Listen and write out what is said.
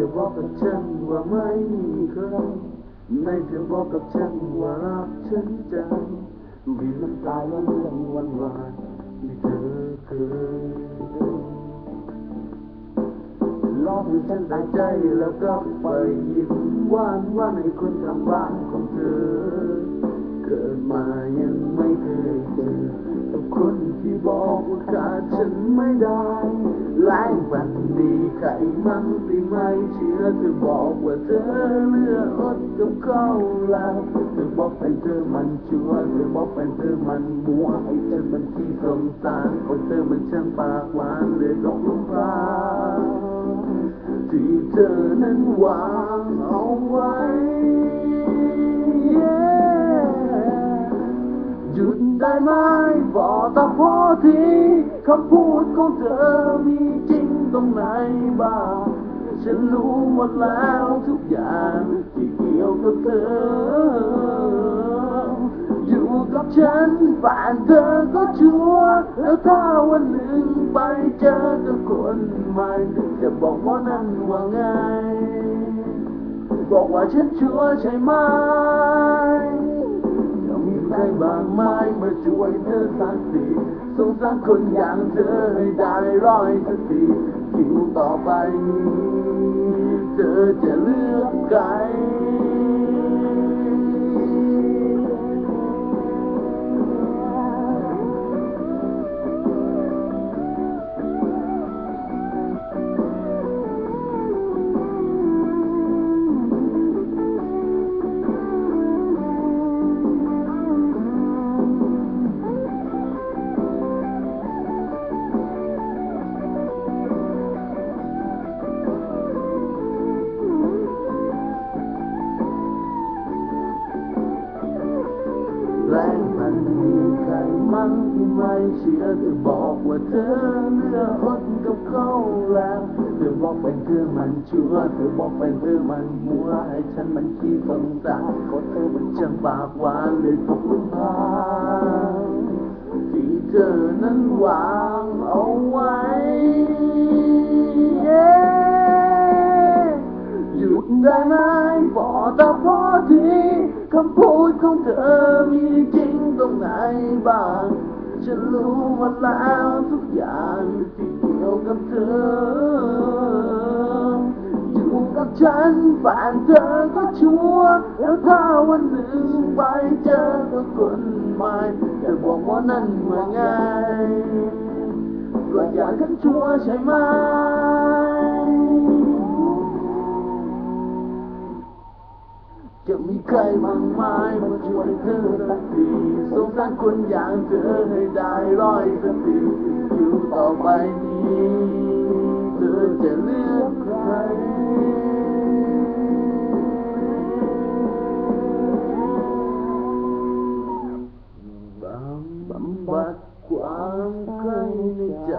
ธอบอกกับฉันว่าไม่เคยในเธอบอกกับฉันว่ารักฉันจังมีน้ำตาและเรื่องวันวานที่เธอเคยลองให้ฉันได้ใจแล้วก็ไปยิ้มหวานหวานให้คนทางบ้านของเธอ เกิดมายังไม่เคยเจอกับคนที่บอกว่าขาดฉันไม่ได้ หลายวันนี้ใครมันที่ไม่เชื่อเธอบอกว่าเธอเลือกอดกับเขาแล้วเธอบอกแฟนเธอมันชั่วเธอบอกแฟนเธอมันมัวให้ฉันมันที่สงสารเพราะเธอมันช่างปากหวานเลยตกหลุมพราที่เธอนั้นวางเอาไว้ หยุดได้ไหมบอกตาพอทีคำพูดของเธอมีจริงตรงไหนบ้าง ฉันรู้หมดแล้วทุกอย่างที่เกี่ยวกับเธอ อยู่กับฉันผ่านเธอก็ชัวร์แล้วถ้าวันหนึ่งไปเจอกับคนใหม่จะบอกว่านั่นว่าไง บอกว่าฉันชัวร์ใช่ไหม จะมีใครบางไม้มาช่วยเธอสักทีสงสารคนอย่างเธอให้ได้ร้อยสักทีคิวต่อไปนี้ เธอจะเลือกใคร ไม่เชื่อเธอบอกว่าเธอเลือกอดกับเขาแล้วเธอบอกเป็นเธอมันชั่วเธอบอกเป็นเธอมันมัวให้ฉันมันขี้สงสารก็เธอมันช่างปากหวานเลยตกหลุมพรางที่เธอนั้นวางเอาไว้หยุดได้ไหมบอกแต่พอทีคำพูดของเธอมีจริงตรงไหนบ้าง ฉันรู้หมดแล้วทุกอย่างที่เกี่ยวกับเธออยู่กับฉันผ่านเธอก็ชัวร์แล้วถ้าวันหนึ่งไปเจอกับคนใหม่จะบอกว่านั่นว่าไงก็อยากกันชัวร์ใช่ไหมจะมีใครบางไม้มาช่วยเธอสักที สงสารคนอย่างเธอให้ได้ร้อยสักทีอยู่ต่อไปนี้ เธอจะเลือกใครบำบัดความใครในใจ